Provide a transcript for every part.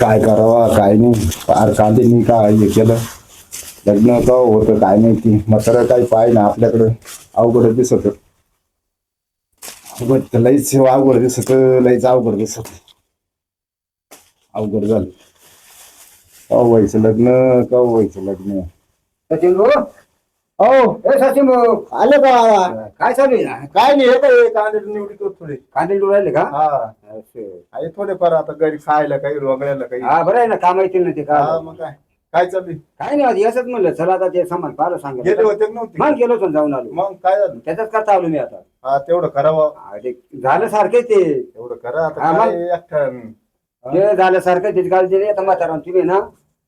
काय करावा काय नाही. फार कांदेनी काय हे केलं. लग्न का होतं काय नाही ती. मात्र काही पाय ना आपल्याकडं. अवघड दिसत. लईच अवघड दिसत लईच अवघड दिसत. अवघड झालं. का व्हायचं लग्न. का व्हायचं लग्न हो ए सचिन भाऊ आलं का? बाबा? काय चालू आहे? काय नाही हे काय कांदे निवडी करतो थोडे. कांदे राहिले का? हा. असं. आहे थोडेफार आता घरी खायला काही रोगण्याला काही. हा बरं आहे ना काम येतील ना ते हा का मग काय काय चालू काय नाही आज असंच म्हणलं चला आता ते सामान पाहिलं गेले सांगितलं होते का नव्हते? मग गेलो होतो जाऊन आलो. मग काय झालं? त्याच्याच करता आलो मी आता. हा तेवढं करावं. हा, ते झालं सारखे ते. तेवढं करा आता हा, काय एकटं ते झालं सारखं त्याची काळजी नाही आता म्हातारा तुम्ही ना.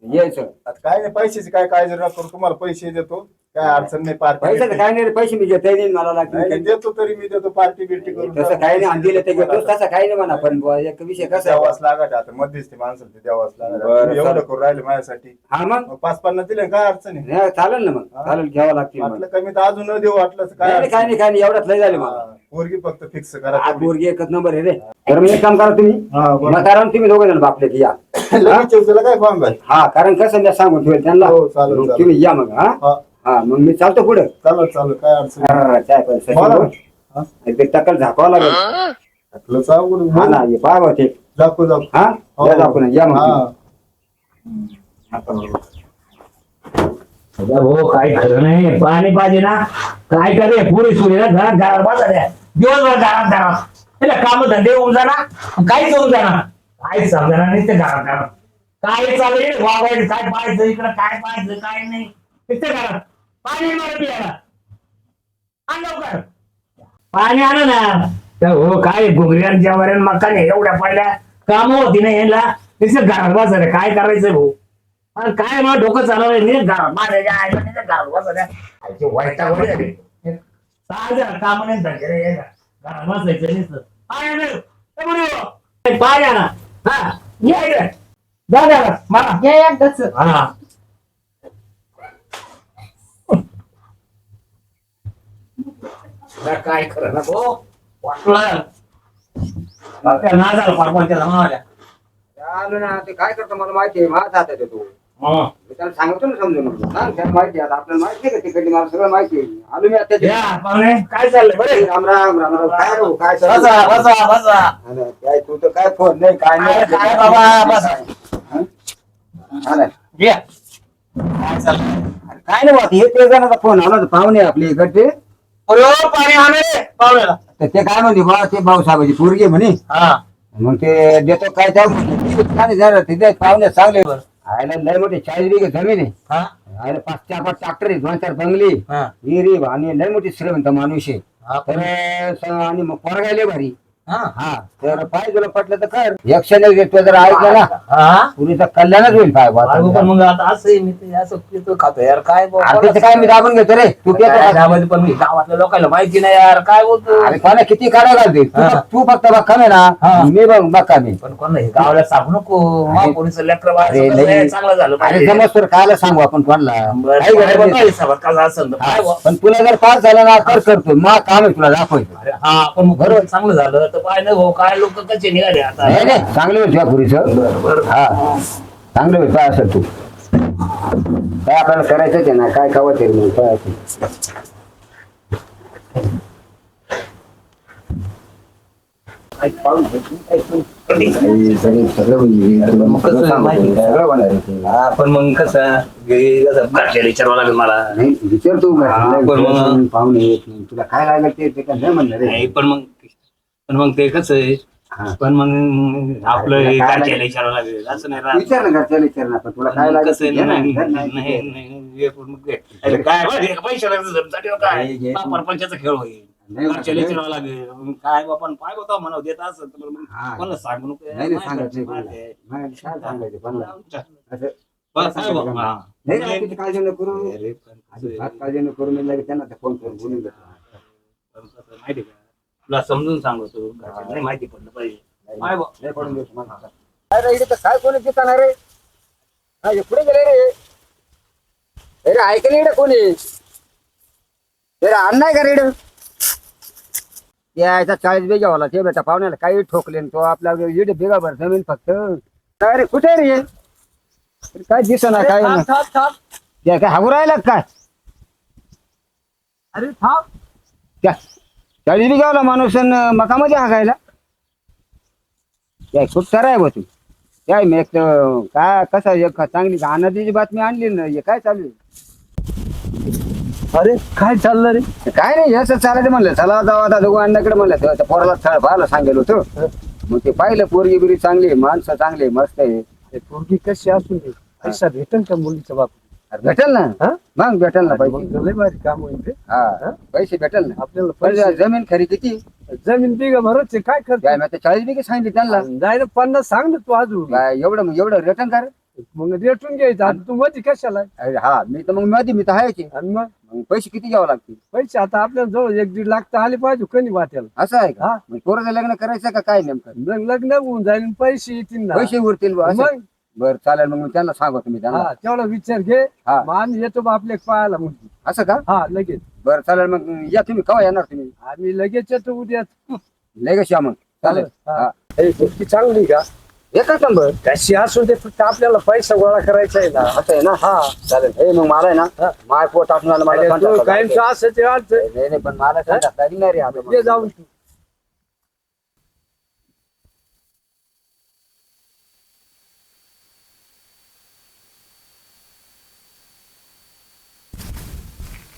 यायचं. आता काय नाही पैशाची काय काळजी नका करू तुम्हाला पैसे देतो काय अडचण नाही पार्टी पैशाचं काय नाही रे, पैसे मी घेता येईल मला नाही, नाही, लागतील देतो तरी मी देतो पार्टी बिर्टी करून तसं काही नाही आणि दिलं ते घेतो तसं काही नाही म्हणा पण बुवा, एक विषय कसा आहे? द्यावाच लागत आता मध्यस्थी माणसाला ते द्यावाच लागत बरं, तुम्ही एवढं चालेल. करून राहिले माझ्यासाठी. हा मग? मग पाच पन्नास दिले काय अडचण आहे? नाही, चालेल ना मग हा. चालेल घ्यावं लागतील मग. वाटलं कमी तर अजून न देऊ वाटलं तर नाही काय नाही, काय नाही काय नाही एवढ्यात लय झाले मला. हा, पोरगी फक्त फिक्स करा तुम्ही. पोरगी एकच नंबर आहे रे. तर मी एक काम करा तुम्ही. हा, बरं. आणि तुम्ही दोघे जण बापले की या. लगेच चौथीला काय फॉर्म भाई हा कारण कसं मी सांगून ठेवेल त्यांना. हो, चालेल, मग चालेल. तुम्ही या मग हा? हा. हा मग मी चालतो पुढे. चालत चालत काय अडचण नाही. बोला. हा? ते टक्कल झाकावं लागेल. आपलं चावून हा ना हे पाहा ते. दाखवू दाखवू हा? हो. या दाखवून या मग हा. अगं हो काय खरं नाही. पाणी पाहिजे ना. काय करे? पुरी सुरी ना घरात घरात बसा द्या. दिवसभर घरात घरात. त्याला काम धंदे होऊन जाणार. काहीच होऊन जाणार. काहीच समजणार नाही ते घरात. घरात काय चालेल वागायचं काय पाहायचं इकडं? काय पाहायचं? काय नाही? तिथे घरात. पाणी मारत पियाला. आण लवकर. पाणी आण ना. तर हो काय घुगऱ्यान जेवऱ्यान मकाने एवढ्या पडल्या. काम होती ना यायला तिथे घरात बसा रे काय करायचं भाऊ? आणि काय मला डोकं चालवलं नाही घरात माझ्या आईला घरात बसा आईची वाईटा वगैरे झाली साधं काम नाही धंदे रे हे घरात बसायचं नुसतं पाय ना रे. हो. या इकडे जा जा मला. या एकदाच. हा. तुला काय खरं ना गो वाटलं बाप्या ना झालं परपंचा जमावाल्या आलो ना ते काय करतो मला माहिती आहे माझा हातात आहे तो. त्याला सांगतो ना समजून सांग त्याला माहिती आहे आता. आपल्याला माहिती आहे का तिकडली मला सगळं माहिती आहे. आलो मी आता या पाहुणे. काय चाललंय? बरे? राम राम राम राम. काय राहू काय चालू? बसा बसा बसा. हा काय तू तर काय फोन नाही काय नाही. काय काय बाबा बसा. हा? ना. या काय चाललंय? अरे काय नाही बात हे ते जणांचा फोन आला होता. पाहुणे आपले इकडचे. अरे ओ, पाणी आणा रे पाहुण्याला. तर ते काय म्हणते बा ते भाऊसाहेबाची पोरगी आहे म्हणे. हा. मग ते देतो काय त्या काय झालं तिथे पाहुणे चांगले. आयला लय मोठे चाळीस बिघे जमीन आहे. हा? आयला पाच चार पाच ट्रॅक्टर आहे दोन चार बंगली हा. विहिरी आणि लय मोठी श्रीमंत माणूस आहे. हा, तर स- आणि मग पोरगायले भारी. हा. हा तर पाय तुला पटलं तर कर. यक्षाने देतो जर ऐकलं ना हा. पुरीचं कल्याणच होईल पाय बुवा. अरे पण मग आता असं आहे, मी ते असं पितो खातो. यार काय बुवा, काय मी दाबून घेतो रे? तू काय पेतो का? गावामध्ये पण मी गावातल्या लोकांना माहिती नाही यार काय बोलतो? अरे कोणा किती काढा घालते? तू हा. फक्त- तू फक्त बघ आहे ना. हा. मी बघ बघा मी. पण कोण नाही गावाला सांगू नको. अरे- कोणीच लेकर अरे लई- चांगलं झालं अरे पाहिजे. कायला सांगू आपण कोणाला? बरं, काही काय गरज बघा नाही. हिसाबात कसं असेल तर काय बुवा. पण तुला जर पास झाला ना तर करतो. मग काम आहे तुला दाखवायचं अरे हा पण मग बरोबर. चांगलं झालं. तर पाय नाही भाऊ काय लोक कसे निघाले आता नाही नाही चांगलं होईल तुझ्या पुरीचं हा चांगलं होईल काय असेल तू काय आपल्याला करायचंच आहे ना काय खावं तरी मग काय असेल. काय पाहून घेतली, काय पण. काही सगळं- सगळं होईल. मग कसं माहिती काय? सगळं होणार आहे ते. हा पण मग कसं घरी कसं घरच्याला विचारावं लागेल मला नाही विचार तू हा, पण मग- पाहुणे येत नाही तुला काय लागेल ते ते काय नाही म्हणणार रे नाही पण मग पण मग ते कसं आहे. पण मग आपलं हे काय लागेल? विचारावं लागेल असं नाही राहत. विचार ना घरच्याला विचार ना पण तुला काय मग कसं आहे ना, नाही ना. हे ते- अरे काय हे हो काय हे. हा, परपंचाचा खेळ होईल घरच्याला. विचारावं लागेल मग काय बापा पाय होता म्हणा देत असं तर मग हा. कोणाला सांगू नको नाही नाही सांगायचं नाही माहिती कोणाला. आहे. नाही, काय सांगायचं कोणाला? असं- बस, काय बाबा, हा. नाही नाही, त्याची काळजी नको करू अरे, पण कसं आहे, फार काळजी नको करू मी लगेच त्यांना फोन करून बोलून देतो पण कसं आहे माहिती आहे का तुला समजून सांगतो. घरच्यांना नाही माहिती पडलं पाहिजे. काय बा- नाही पडून. अरे इकडे तर काय कोणी दिसणार रे? हा, पुढे गेले रे? अरे ऐक नाही इकडे कोणी? अरे अण्णा आहे का रे इकडं? यायचा चाळीस बेगा होला ते बेटा पाहुण्याला काही ठोकले न तो. आपला इकडे बेगा भर जमीन फक्त. काय रे कुठे रे? अरे काय दिसना काय थांब, थांब, थांब. या काय हागू राहिला का? काय अरे थांब. त्या चाळीस बी गावला माणूस मकामध्ये हागायला काय खूप सारा आहे बा तू. काय मी एक तर काय कसं एक चांगली आनंदीची बातमी आणली ना हे काय चालू आहे? अरे काय चाललं रे? काय नाही असं चालायचं म्हणलं. चला जाऊ आता दोघं अण्णाकडे म्हणलं. तेव्हा त्या पोराला स्थळ पाहायला सांगेल होतं. मग ते पाहिलं पोरगी बिरी चांगली आहे, माणसं चांगली आहे, मस्त आहे. ते पोरगी कशी असून दे? पैसा भेटेल का मुलीच्या बाप भेटेल ना. हा? मग भेटेल ना मग पैसे. लय भारी काम होईल रे. हा पैसे भेटेल ना. आपल्याला पण पैसे जमीन खरी किती? जमीन बिगा भरच काय काय करतो? मी आता चाळीस बिघे सांगितले त्यांना. जाय ना पन्नास सांग ना तू अजून. काय एवढं एवढं रिटर्न कर. मग रेटून घ्यायचं. आता तू मध्ये कशाला? अरे हा मी तर मग मध्ये मी तर आहे की. आणि मग? मग पैसे किती घ्यावं लागतील? पैसे आता आपल्याला जवळ एक दीड लाख तर आले पाहिजे कधी वाटेल असं आहे का? हा. मग पोराचं लग्न करायचं का काय नेमकं? मग लग्न होऊन जाईल आणि पैसे येतील ना. पैसे उरतील बुवा, असं. मग? बरं चालेल मग मी त्यांना सांगू तुम्ही त्यांना. हा तेवढा विचार घे. हा. मग आम्ही येतो बा आपल्या पाहायला मुलगी असं का? हा लगेच. बरं चालेल मग या तुम्ही कवा येणार तुम्ही? आम्ही लगेच येतो उद्या. लगेच या मग. चालेल. हा. हा. हे गोष्टी चांगली का? एकच नंबर कशी असून ते फक्त आपल्याला पैसा गोळा करायचा आहे ना. असं आहे ना? हा. चालेल. हे मग मला आहे ना? हा. माय पोट टाकून आलं मला. कायमचं असं ते अडचण. नाही नाही पण मला contact लागणार रे आता ये जाऊन तू.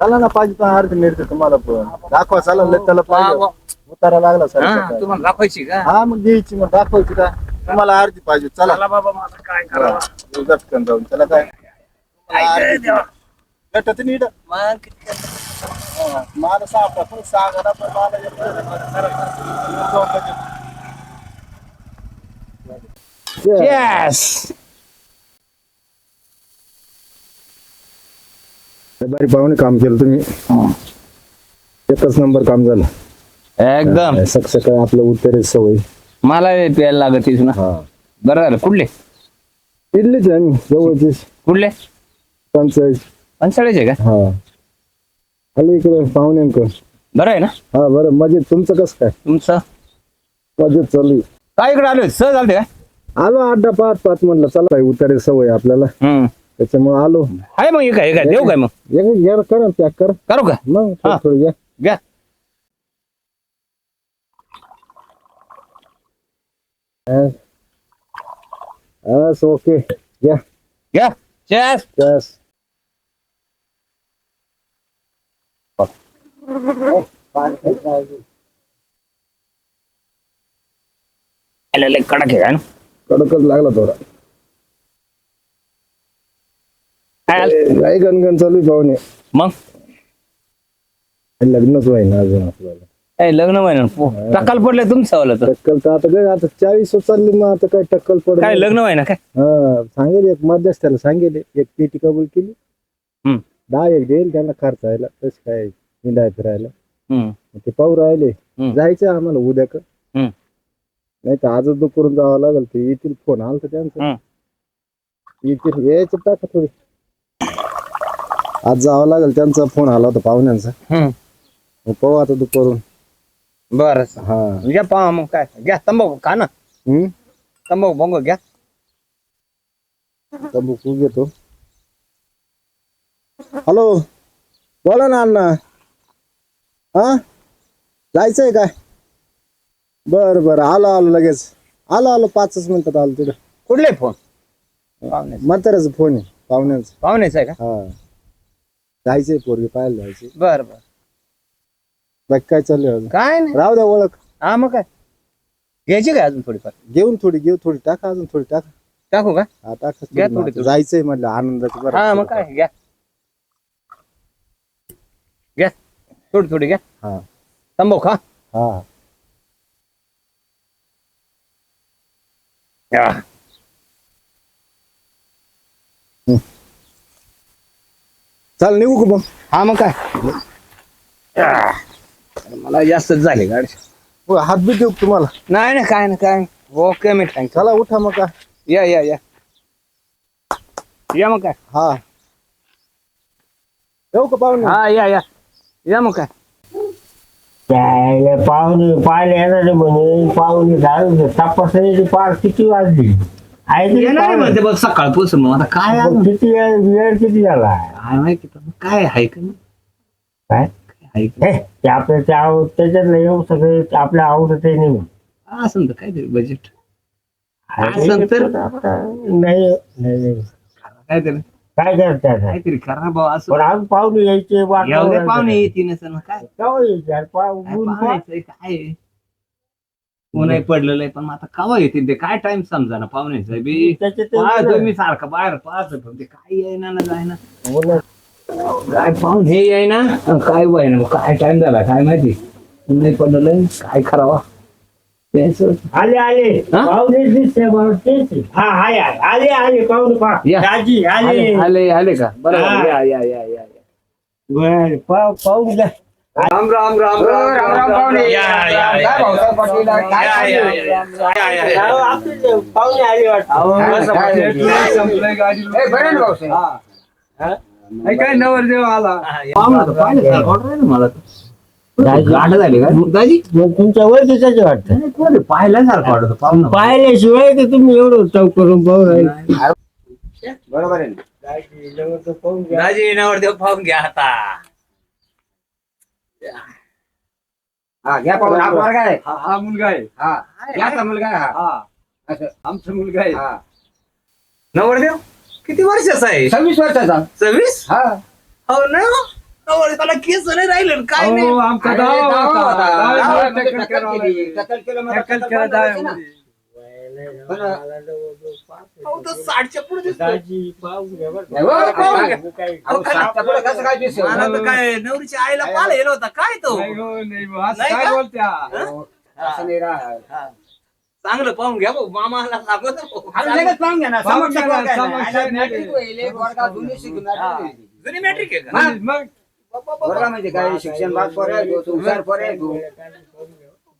चला ना पाहिजे तर अर्ध मिळते तुम्हाला पण. दाखवा चला लय त्याला पाहिजे. उतारा लागला सर तुम्हाला दाखवायची का? हा मग घ्यायची मग दाखवायची का? तुम्हाला अर्धी पाहिजे चला. चला बाबा माझं काय करावं? येऊ झटकन जाऊन. त्याला काय? काय काय देवा. गटत नीट? मग किती काय? मला सापडा पण सांगा ना पण मला येतं नाही. मला करा, करा. जाऊन बरी पाहुणे काम केलं तुम्ही. एकच नंबर काम झालं. एकदम. काय आपलं उत्तरे सवय. मला प्यायला लागत ना. हा. बरं झालं कुठले? इडलीच आहे आम्ही जवळचीच. कुठले? पंचायत पंचाळीचे का? हा. आले इकडे पाहुण्यांक बरं आहे ना? हा बरं. मजेत. तुमचं कसं काय? तुमचं? मजेत चालू आहे. काय इकडे आलो? सहज आलते काय आलो अड्डा पाच पाच म्हणलं चला काय उतारे सवय आपल्याला. हम्म. त्याच्यामुळे आलो आहे मग हे काय हे काय देऊ काय मग एक घ्या करा पॅक करा करू का मग हा. थोडं थोडं घ्या घ्या बस ओके घ्या घ्या चेस बस कडक आहे का ना कडकच लागला थोडा काय आलं? काय गणगण चालू आहे पाहुणे. मग? लग्नच व्हायना अजून आपल्याला. काय लग्न व्हायना? टक्कल पडलंय तुमचं वालं तर टक्कल तर आता काय आता चाळीस चालली मग आता काय टक्कल पड काय लग्न व्हायना काय? हा सांगेल एक मध्यस्थाला सांगेल एक पेटी कबूल केली. हम्म. दहा एक देईल त्यांना खर्चायला तस काय हिंडाय फिरायला. हम्म. मग ते पाहू राहिले. हम्म. जायचं आम्हाला उद्या का. हम्म. नाही तर आजच दुपारून जावं लागेल ते येतील फोन आला तर त्यांचं. हम्म. येतील यायचं टाका थोडी. आज जावं लागेल त्यांचा फोन आला होता पाहुण्यांचा. मग पाहू आता दुपारून बरं. हा. घ्या पहा मग काय. घ्या तंबाखू खा ना. हम्म? तंबाखू बंग घ्या. तंबाखू घेतो. हॅलो. बोला ना अण्णा. हा? जायचंय काय? बर बर. आलो आलो लगेच. आलो आलो. पाचच मिनिटात आलो तिकडे कुठले फोन? म्हाताऱ्याचा फोन आहे. पाहुण्याचा. पाहुणेच आहे का? हा. जायचंय पोरगी पाहायला जायचंय. बर बर. बाकी काय चाललंय अजून? काय नाही. राहू द्या ओळख. हा मग काय? घ्यायची काय अजून थोडीफार? घेऊन थोडी घेऊ थोडी टाका अजून थोडी टाका. टाकू का? हा टाका घ्या थोडी. जायचंय म्हटलं आनंदाची बरं हा मग काय घ्या. घ्या. थोडी थोडी घ्या. हा. तंबाखू खा. हा. या. चाल निघू का मग? हा मग काय? मला जास्तच झाले गाडी. हो, हात बी देऊ का तुम्हाला? नाही नाही काय नाही काय नाही. ओके मी थँक्यू चला उठा मग का या या या. या मग काय. हा. येऊ का पाहुणे? हा या या. या मग काय. पाहुणे पाहिले येणार म्हणे. पाहुणे काय तपासण्याची पार किती वाजली? येणार आहे म्हणते बघ सकाळपासून मग आता काय? किती वेळ वेळ किती झाला काय माहिती पण काय आहे का नाही? काय काय आहे का हे, ते आपल्या त्या आव- त्याच्यातलं येऊ सगळे आपल्या आवडत नाही असं तर काहीतरी बजेट आहे असं तर- नाही नाही. काहीतरी काय करतात? काहीतरी करा भाऊ असं पण आज पाहुणे यायचे एवढे वातावरण पाहुणे येतील ना काय यायचे? पाहू- काय ऊन पहा. पाहुण्याचं काय आहे? ऊनही पडलेलं आहे पण मग आता कवा येतील ते? काय टाइम समजा ना पाहुण्याचं बी त्याच्यात ते पाहतो मी सारखं बाहेर पाहतो पण ते काय येईना ना जायना ऊन- काय पाहून हे येईना? अन काय वय ना काय टाइम झाला? काय माहिती? ऊनही पडलेलं आहे, काय करावा? आले आले. हा? पाहुणे दिसते बरं तेच. आहे. हा हाय हाय. आले आले. पाहुणे पहा. या. दाजी आले. आले का? हा. बरोबर या या या या. या. बर पाहू पाहून घ्या राम राम राम हो, राम राम पाहुणे. राम, काय भाऊसाहेब पाटील काय. अहो, आपले पाहुणे आले वाटतं. काय- बरं भाऊसाहेब नवरदेव आला? मला. गाठ झाली का? दाजी? मग तुमच्या वाटतं. कोणी पाहिल्यासारखं वाटत पाहुणा. पाहिल्याशिवाय तुम्ही एवढं चौक करून पाहू राहिले. बरोबर आहे. दाजी नवरदेव पाहून घ्या आता. हा घ्या पाहून हा पोरगा आहे. हा हा मुलगा आहे. हा. याचा मुलगा आहे हा. हा. असं आमचा मुलगा आहे. हा. नवरदेव? किती वर्षाचा आहे? सव्वीस वर्षाचा. सव्वीस? हा. हो ना? नवरदेवाला केस नाही राहिले न काय नाही? अहो, आमचा अरे, दावा दावा होता. होता. दावा दावामध्ये टक्कल टक्कल करावं केली. लागली. टक्कल केलं मग टक्कल टक्कल केलं बंद व्हायची ना. दाव्यामध्ये. पण, अहो, तो साठच्या पुढे दिसतोय. दाजी पाहून घ्या बरं का. नाही, बरं, पाहून घ्या. मी काय- अहो, काय- सातच्या पुढं कसं काय दिसेल? मला तर काय नवरीच्या आईला पाहिलं गेला होता काय तो नाही हो, नाही हो, असं नाही काय का? बोलत्या असं नाही राहत. चांगलं पाहून घ्या भाऊ मामाला लगेच पाहून घ्या ना. समक्ष. समक्ष आणि नाही. मॅट्रिक वर्गात जुनी मॅट्रिक होईल. जुनी मॅट्रिक आहे का मग मग म्हणजे काय शिक्षण भाग पोर आहे तो, तो हुशार पोर आहे तो.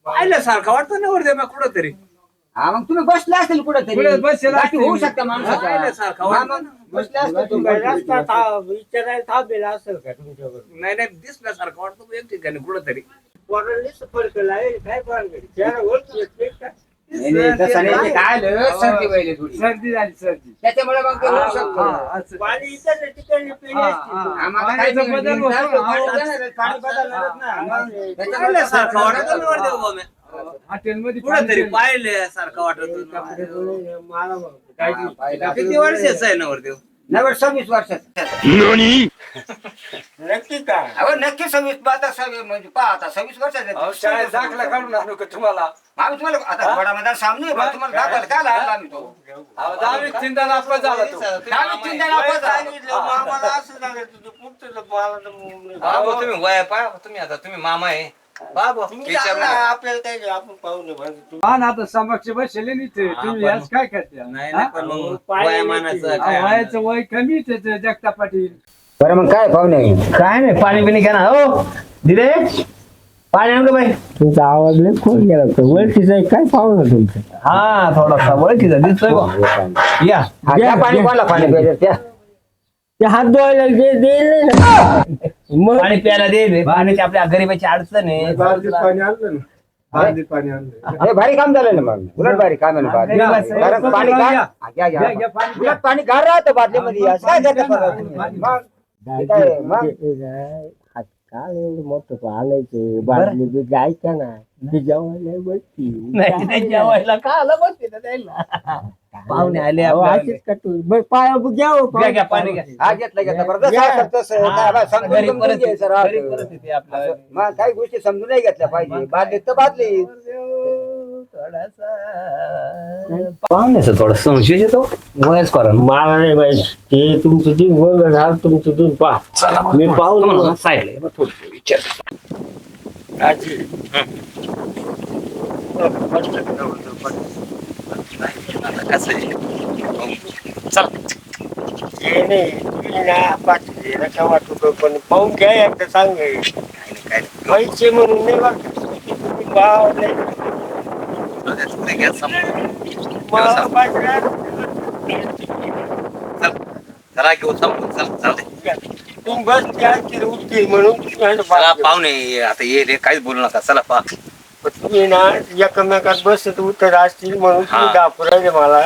पाहिल्यासारखं वाटतं नवरदेव कुठं तरी हा मग तुम्ही बसले कुठेतरी. कुठे बसलेला गाठी होऊ. शकता माणसाच्या. पाहिल्यासारखं हा, वाटतं. मग बसले असतील तुम्ही. तुम्ही. रस्ता था- विचारायला थांबेला असेल का नाही नाही दिसल्यासारखं वाटतं. एक ठिकाणी कुठं तरी काय ओळखी येते का? नाही, नाही, तसं नाही. ते काय आलं, सर्दी व्हायली थोडी सर्दी झाली सर्दी त्याच्यामुळे मग ते हा, होऊ शकतं. हा, असं. पाणी इकडे तिकडे पिली हा, असती. हा. आम्हाला काय पाण्याचा नाही, बदल तीन होतो तास ना. पाणी देणारच, पाणी बदलणारच ना. मग त्याच्यामुळे पाहिल्यासारखं वाटतं मी. हॉटेलमध्ये मला बघ. हा, पाहिलं. किती वर्षाचा आहे नवरदेव नाही बरं, सव्वीस वर्षाचा. नक्की काय अहो नक्की सव्वीस आता सव्वीस म्हणजे पहा आता सव्वीस वर्षाचा अहो, शाळेत दाखला काढून आणू का तुम्हाला? आम्ही तुम्हाला आता थोडा सामने आहे बा, तुम्हाला दाखवायला काय लागला आम्ही तो? अहो, दहावीत चिंता नापास झाला तो. चिंता नापास झाली. बाबा तुम्ही वया पा तुम्ही आता तुम्ही मामा आहे. बाबा विचार नका. आपल्याला काय आपण पाहून हा ना आता समक्ष बसले नाही ते हा, तुम्ही पण याच काय नाही हा? पण मग वयामानाचं. काय वयाचं वय ते जगता पाटील. बरं मग काय पाहुणे? काय नाही पाणी पिणी घ्या ना. हो दिदे पाणी आणलं बाई? तुमचा आवाज लय खोल गेला. तो ओळखीचा आहे, काय पाहुणं तुमचं? हा थोडासा ओळखीचा दिसतोय बा. या हा, त्या पाणी कोणाला पाणी. पाहिजे त्या ते हात धुवायला जे देईल ना. मग पाणी प्यायला दे. पाण्याची आपल्या गरीबाची अडचण आहे. बालदीत पाणी आणलं ना. बालदीत पाणी आणलं. हे भारी काम झालं ना मग. उलट भारी काम आहे ना कारण पाणी गार या. हा, घ्या, घ्या. घ्या, घ्या, पाणी घ्या. उलट पाणी गार राहतं बादलीमध्ये? असं काय करता बघा तुम्ही? मग? ते काय, मग? ते काय, एवढं मोठं आणायचे बाटली बी जायच्या ना ते जेवायला बसती. नाही नाही, जेवायला का आलं बसते ना त्याला? पाहुणे आले अशीच कटू बरं पाया घ्या हो, घ्या घ्या पाणी घ्या. हा घेतलं घेतलं. बरं घ्या. जसं असेल तसं काय बा, समजून गरीब समजून परिस्थिती घ्यायचं राहतं. गरीब परिस्थिती आपल्या असं, मग काही गोष्टी समजून नाही घेतल्या पाहिजे. बादलीत तर बादली पाहुण्याचं थोडं संशय येतो. वयस करा मला नाही माहिती ते तुमचं दिन बघ झालं तुमचं दिन पहा. मी पाहून साईडला थोडं विचार कसं आहे चल ते नका वाटू पण पाहून घ्या एकदा सांग पैसे म्हणून नाही वाटत तुम्ही भाव नाही. मला चला घेऊ संपून चल चालते तुम्ही बस त्या उठतील म्हणून चला पाहुणे आता ये रे काहीच बोलू नका चला पा पण तुम्ही ना एकमेकात बसत उतर असतील म्हणून तुम्ही हा. मला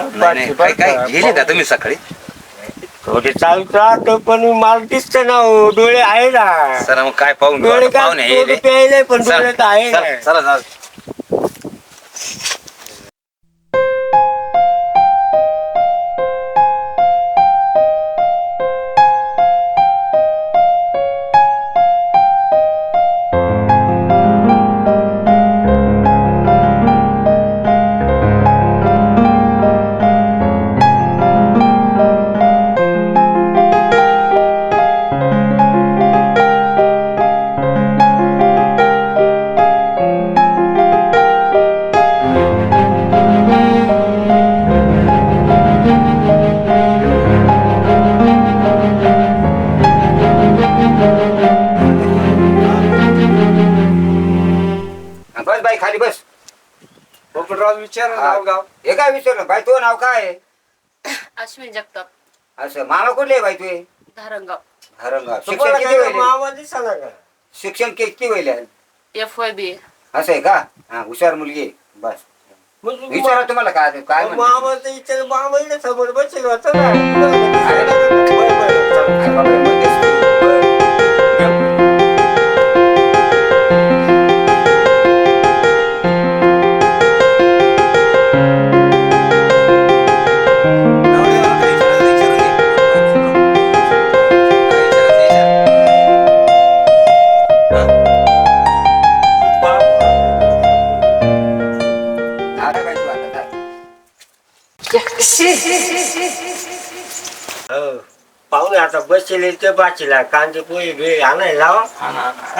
काय काय गेले का तुम्ही सकाळी थोडे चालत पण मला दिसत ना हो, डोळे आहे ना चला मग काय पाहून डोळे पाहुणे काय रे प्यायले पण डोळे तर आहे चल, बस बाई खाली बस. पोपटराव विचार नाव गाव. हे काय विचारलं? बाई तुझं नाव काय आहे? अश्विन जगताप. असं मामा कुठले आहे बाई तुझे? धारणगाव हरंगाव शिक्षण किती का? शिक्षण किती वहिले एफ वाय बी असं आहे का? हा हुशार मुलगी आहे. बस. विचारा तुम्हाला काय काय मा- म्हणते? मामाचं विचार मामा इकडे समोर बसेल होता ना. काय बाबा, हो. पाहुणे आता बसले ते बाचीला कांदे पोहे बे आणायला लावा.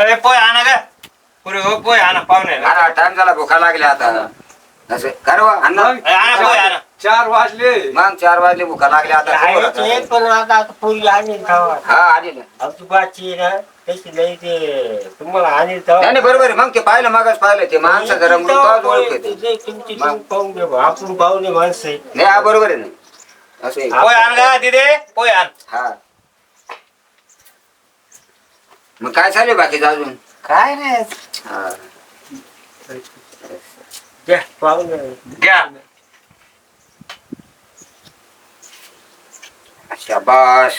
अरे पोय आणा का पुरे हो पोय आणा पाहुणे. टाइम झाला भुका लागल्या आता. असं कर अण्णा. आणा. पोय आणा. चार वाजले. मग चार वाजले भुका लागल्या आता. पण आता पोरी आणील हा आली ना. तशी ते तुम्हाला आणील. नाही बरोबर आहे. मग ते पाहिलं मगच पाहिलं ते माणसं जरा तुमची पाहून घे. आपण पाहुणे माणसं. नाही हा बरोबर आहे ना. असं. पोय आण का तिथे पोय आण. हा. मग काय चालू आहे बाकीचं अजून? काय नाही. हा. द्या, पाहुणे घ्या. शाबास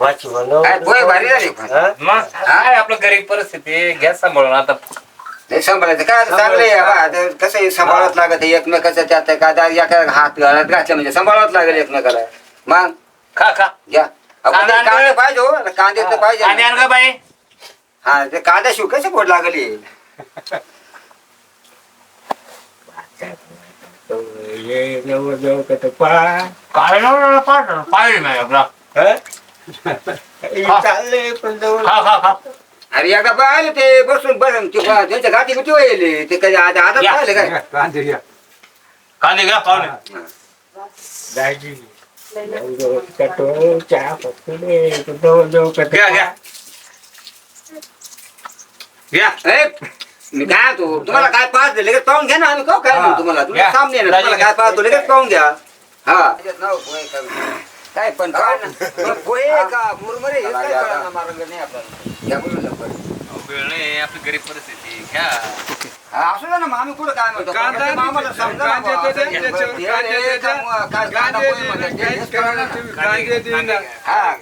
काय भारी झाली पण. हा? मग काय आपलं गरीब परिस्थिती घ्या सांभाळून आता नाही सांभाळायचं काय आता चांगलं आहे बा. आता कसं आहे सांभाळावंच लागत आहे एकमेकाचं त्यात काय आता एका हात घालत घातलं म्हणजे सांभाळावंच लागेल एकमेकाला मग खा खा घ्या अहो, पण ते कांदा? पाहिजे हो कांदे तर पाहिजे आणि आण का बाई हा ते कांदा शिव कसं पोट लागली ये जवळ जवळ का पा काय ना पाहिजे नाही आपला चाललंय पण जवळ खा खा खा अरे एकदा पाहिलं ते बसून बसून ते पहा, त्यांच्या गाठी बिटी वळले ते कधी आता आता. पाहिलं काय कांदे घ्या कांदे घ्या पाहुणे दाजी जवळ जवळ कटो चहा पत्ते जवळ जवळ घ्या घ्या घ्या ए, मी काय तू तुम्हाला काय पाहत लगेच पाहून घ्या ना आम्ही काय काय म्हणू तुम्हाला? तुम्ही या. सामने ना तुम्हाला काय पाहतो लगेच पाहून घ्या. हा. काय पण काय पोहे का मुरमुरे हे काय कळलं मार्ग नाही आपल्याला घ्या बोलून लवकर. वेळ नाही आपली गरीब परिस्थिती घ्या. असू दे ना मग आम्ही कुठं काय म्हणतो? समजा हे काम-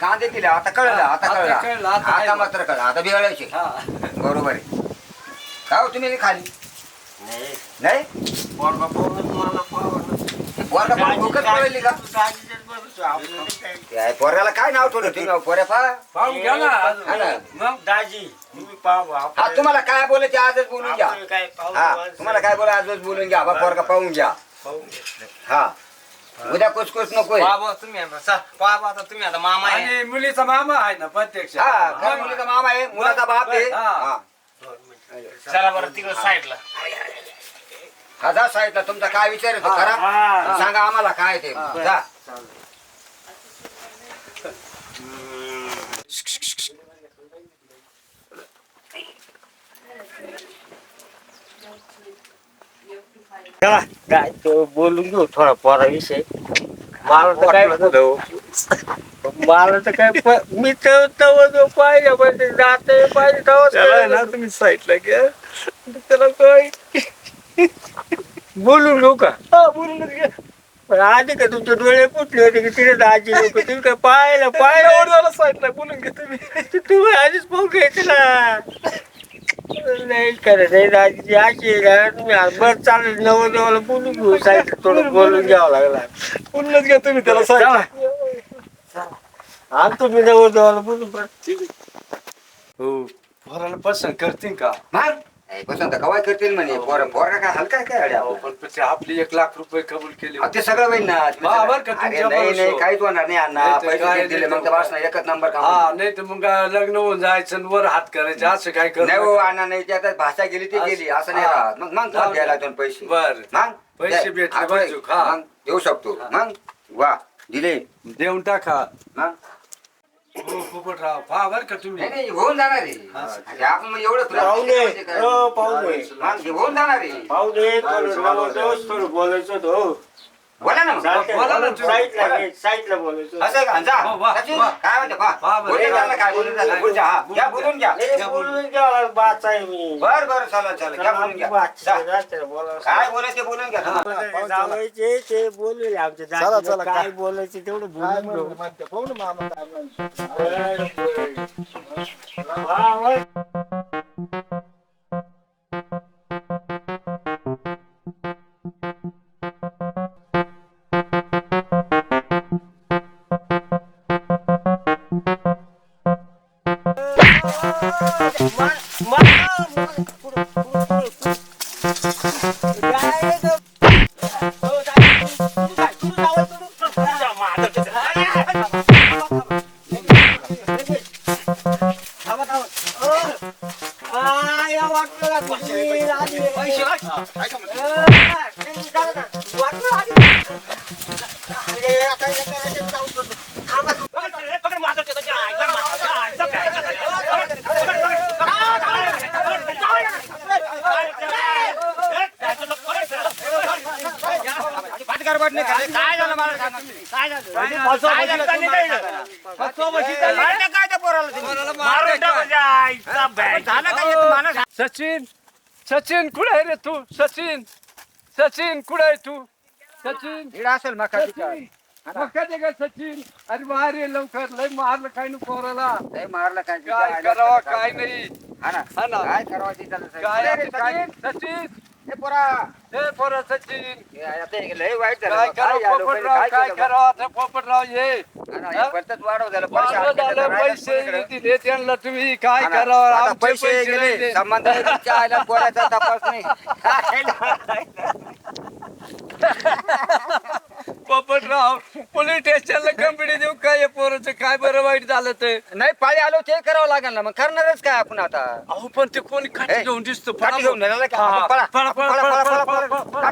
कांदा दिले आता कळलं आता कळलं. कळलं, आता? मात्र कळलं आता बिघडायचे. हा. बरोबर आहे. का हो तुम्ही खाली. नाही. पोरगा पाहूनच मला पाहून पोरगा पाहून भूकच पडली का? ते आहे, पोराला काय नाव ठेवलं तुम्ही पोऱ्या पा पाहून घ्या ना. हा ना. मग दाजी तुम्ही पाहा हा तुम्हाला काय बोलायचे आजच बोलून घ्या. आपण काय पाहून हा तुम्हाला काय बोला आजच बोलून घ्या बा पोरगा पाहून घ्या. हा. उद्या कुचकुच नकोय. बाबा तुम्ही आता चा, बाबा आता तुम्ही आता मामा आहे. आणि मुलीचा मामा आहे ना प्रत्यक्ष. हा काय मुलीचा मामा आहे मुलाचा बाप आहे. हा. हा. चला बरं तिकडे साईडला. हा जा साईडला. तुमचा काय विचार आहे तो करा. हा. सांगा आम्हाला काय ते. जा. चला. काय तो बोलून घेऊ थोडा पोराविषयी मला तर काय मला तर काय प- मी तर तव जो पाहिजे पाहिजे जात पाहिजे त्याला आहे ना तवच तुम्ही साईडला घ्या त्याला काय? बोलून घेऊ का? हा बोलूनच घे. पण आधी का तुमचे डोळे फुटले होते की तिथे आजी लोक तुम्ही काय पाहिलं पाहिलं झाला साईडला बोलून घे तुम्ही. तुम्ही आधीच पाहू घ्यायचं ना. नाही खरं नाही दाजीची आजी आहे ना तुम्ही बरं चालेल नवं नवला बोलून घेऊ साईड थोडं बोलून घ्यावं लागला. बोलूनच घ्या तुम्ही त्याला साईड आणि तुम्ही नवं नवला बोलून हो. पोराला पसंत करतील का? ए, पसंत कवाय करतील म्हणे? पोर पोर काय हलका काय अड्या अहो, पण ते आपली एक लाख रुपये कबूल केले अहो, ते सगळं होईल ना. तुम्ही सगळं- बरं का, अरे तुमच्या नाही नाही. काहीच होणार नाही अण्णा. नाही तर पैसे काय दिले? नाही मग तर तर- बस ना एकच नंबर काम हा नाही तर मग काय लग्न होऊन जायचं आणि वर हात करायचे असं काय नाही हो कर अण्णा नाही ते आता भाषा गेली ती असं- गेली. असं नाही हा. राहत. मग मग जाऊ द्यायला दे. दोन पैसे. बर. मग? पैसे. भेटले आपण- बाजूक, हा. मग? देऊ शकतो. मग? वा. दिले. देऊन टाका. मग? हो पोपटराव पहा बर का तुम्ही. नाही नाही होऊन जाणार आहे. अरे आपण मग एवढं तुला पाहुणे म्हणजे? हो होऊन जाणार आहे. पाहू दे थोडं थोडं बोलायचं होतं हो. बोला ना मग. चालतंय. बोला ना तुम्ही. साईडला बोला. घे, साईडला बोलायचं. असं आहे का? जा. वा, वा, सचिन, वा. काय म्हणते वा. बोलून काय बोलून झालं बोलून जा. हा घ्या बोलून घ्या. नाही, बोलून बाच आहे मी. बर बर चालेल चालेल घ्या बोलून घ्या. जा. काय बोलायचं ते बोलून घ्या. जावायचे ते बोलले आमच्या चला, चला, काय बोलायचे तेवढं काय बोलून घेऊ. म्हणते? मामा काय म्हणते. वा, वा. सचिन कुठे आहे रे तू? सचिन सचिन कुठे आहे तू? सचिन इकडं असेल मग सचिन मग कधी काय सचिन. अरे मार रे लवकर. लय मारलं काय नु पोराला? लय मारलं काय काय करावं काय नाही. हा ना. हा ना. काय करावं ते त्याला सांग. काय रे, काय सचिन, सचिन हे पोरा. हे पोरा सचिन वाईट काय करा पोपटराव काय करा आता पोपटराव हे. पैसे दिले तुम्ही. काय करावं पैसे गेले संबंध पोराचा तपास पोपटराव पोलीस स्टेशनला कंपनी देऊ काय पोरच? काय बरं वाईट झालं ते? नाही पाळी आलो ते करावं लागेल ना. मग करणारच काय आपण आता? अहो पण ते कोणी खाटी घेऊन दिसतो? फाटी घेऊन पळा, पळा, पळा, पळा, पळा, पळा, पळा.